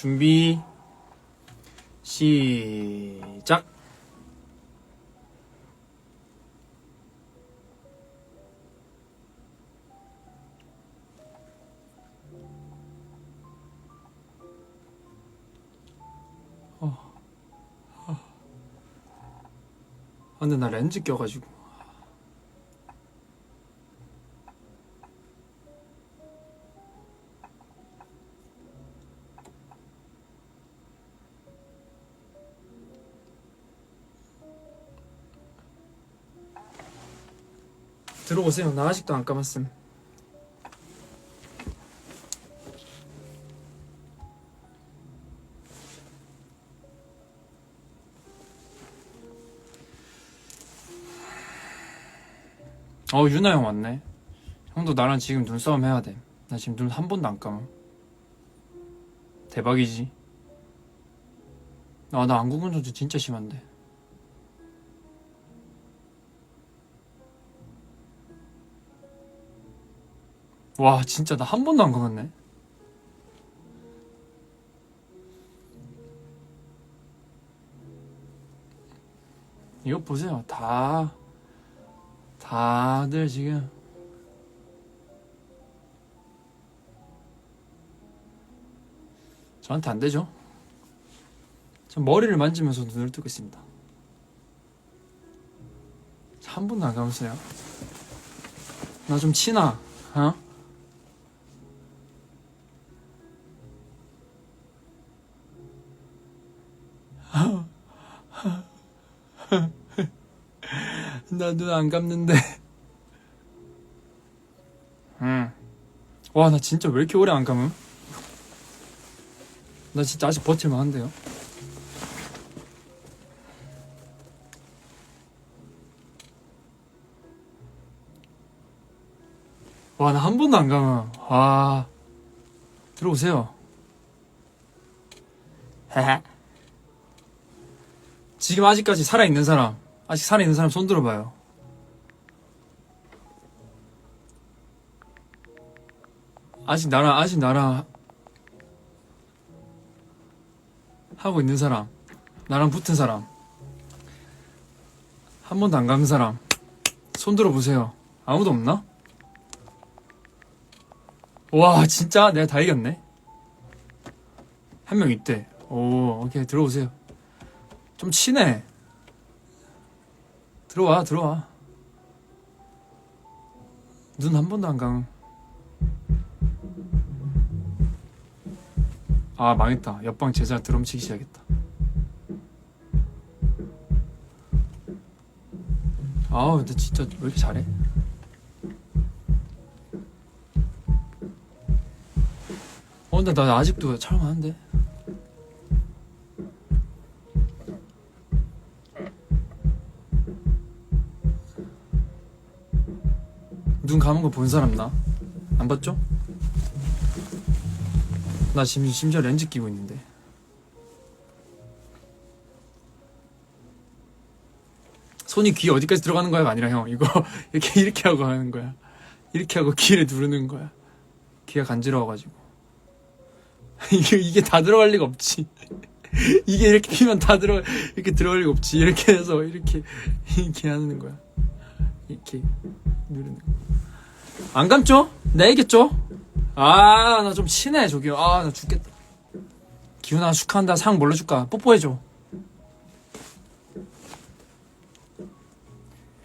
준비 시작 어. 어. 아, 근데 나 렌즈 껴가지고 들어오세요. 나 아직도 안 감았음. 어 유나 형 왔네. 형도 나랑 지금 눈싸움 해야 돼 나 지금 눈 한 번도 안 감아. 대박이지. 아 나 안구근 전주 진짜 심한데 와 진짜 나 한 번도 안 감았네. 이거 보세요. 다 다들 지금 저한테 안 되죠? 전 머리를 만지면서 눈을 뜨고 있습니다. 한 번도 안 감았어요. 나 좀 치나 어? 나 눈 안 감는데. 응. 와, 나 진짜 왜 이렇게 오래 안 감음? 나 진짜 아직 버틸만 한데요? 와, 나 한 번도 안 감음. 와. 들어오세요. 지금 아직까지 살아있는 사람, 아직 살아있는 사람 손 들어봐요. 아직 나랑, 아직 나랑 하고 있는 사람, 나랑 붙은 사람, 한 번도 안 감은 사람, 손 들어보세요. 아무도 없나? 와, 진짜 내가 다 이겼네. 한 명 있대. 오, 오케이, 들어오세요. 좀 친해. 들어와, 들어와. 눈 한 번도 안 감음. 아, 망했다. 옆방 제자 드럼 치기 시작했다. 아우, 근데 진짜 왜 이렇게 잘해? 어, 근데 나 아직도 촬영하는데. 눈 감은 거 본 사람 나? 안 봤죠? 나 지금 심지어 렌즈 끼고 있는데. 손이 귀 어디까지 들어가는 거야가 아니라 형 이거 이렇게 이렇게 하고 하는 거야. 이렇게 하고 귀를 누르는 거야. 귀가 간지러워가지고. 이게 이게 다 들어갈 리가 없지. 이게 이렇게 피면 다 들어 이렇게 들어갈 리가 없지. 이렇게 해서 이렇게 이렇게 하는 거야. 이렇게 거. 안 감죠? 나 이겼죠? 아, 나 좀 친해, 저기요. 아, 나 죽겠다. 기훈아, 축하한다. 상 뭘로 줄까? 뽀뽀해줘.